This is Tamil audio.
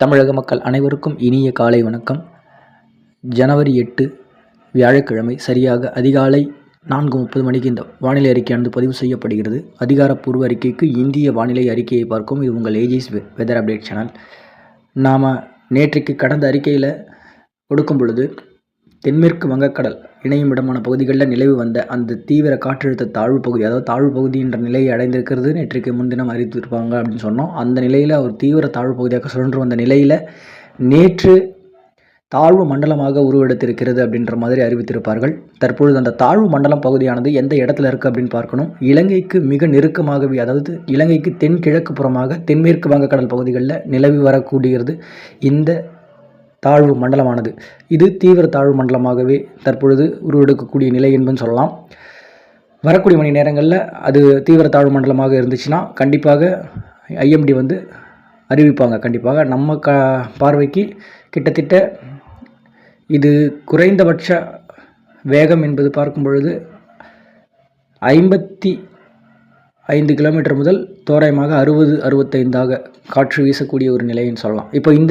தமிழக மக்கள் அனைவருக்கும் இனிய காலை வணக்கம். ஜனவரி எட்டு வியாழக்கிழமை சரியாக அதிகாலை நான்கு முப்பது மணிக்கு இந்த வானிலை அறிக்கையானது பதிவு செய்யப்படுகிறது. அதிகாரப்பூர்வ அறிக்கைக்கு இந்திய வானிலை அறிக்கையை பார்க்கும் இது உங்கள் ஏஜிஸ் வெதர் அப்டேட் சேனல் நாம் நேற்றைக்கு கடந்த அறிக்கையில் கொடுக்கும் பொழுது தென்மேற்கு வங்கக்கடல் இணையும் இடமான பகுதிகளில் நிலவு வந்த அந்த தீவிர காற்றழுத்த தாழ்வு பகுதி அதாவது தாழ்வு பகுதி என்ற நிலையை அடைந்திருக்கிறது. நேற்றுக்கு முன்தினம் அறிவித்திருப்பாங்க அப்படின்னு சொன்னோம். அந்த நிலையில் ஒரு தீவிர தாழ்வு பகுதியாக சுழன்று வந்த நிலையில் நேற்று தாழ்வு மண்டலமாக உருவெடுத்திருக்கிறது அப்படின்ற மாதிரி அறிவித்திருப்பார்கள். தற்பொழுது அந்த தாழ்வு மண்டலம் பகுதியானது எந்த இடத்துல இருக்குது அப்படின்னு பார்க்கணும். இலங்கைக்கு மிக நெருக்கமாகவே அதாவது இலங்கைக்கு தென்கிழக்கு புறமாக தென்மேற்கு வங்கக்கடல் பகுதிகளில் நிலவி வரக்கூடியது இந்த தாழ்வு மண்டலமானது. இது தீவிர தாழ்வு மண்டலமாகவே தற்பொழுது உருவெடுக்கக்கூடிய நிலை என்பதுன்னு சொல்லலாம். வரக்கூடிய மணி நேரங்களில் அது தீவிர தாழ்வு மண்டலமாக இருந்துச்சுன்னா கண்டிப்பாக ஐஎம்டி வந்து அறிவிப்பாங்க. கண்டிப்பாக நம்ம க பார்வைக்கு கிட்டத்தட்ட இது குறைந்தபட்ச வேகம் என்பது பார்க்கும் பொழுது ஐம்பத்தி ஐந்து கிலோமீட்டர் முதல் தோராயமாக அறுபது அறுபத்தைந்தாக காற்று வீசக்கூடிய ஒரு நிலைன்னு சொல்லலாம். இப்போ இந்த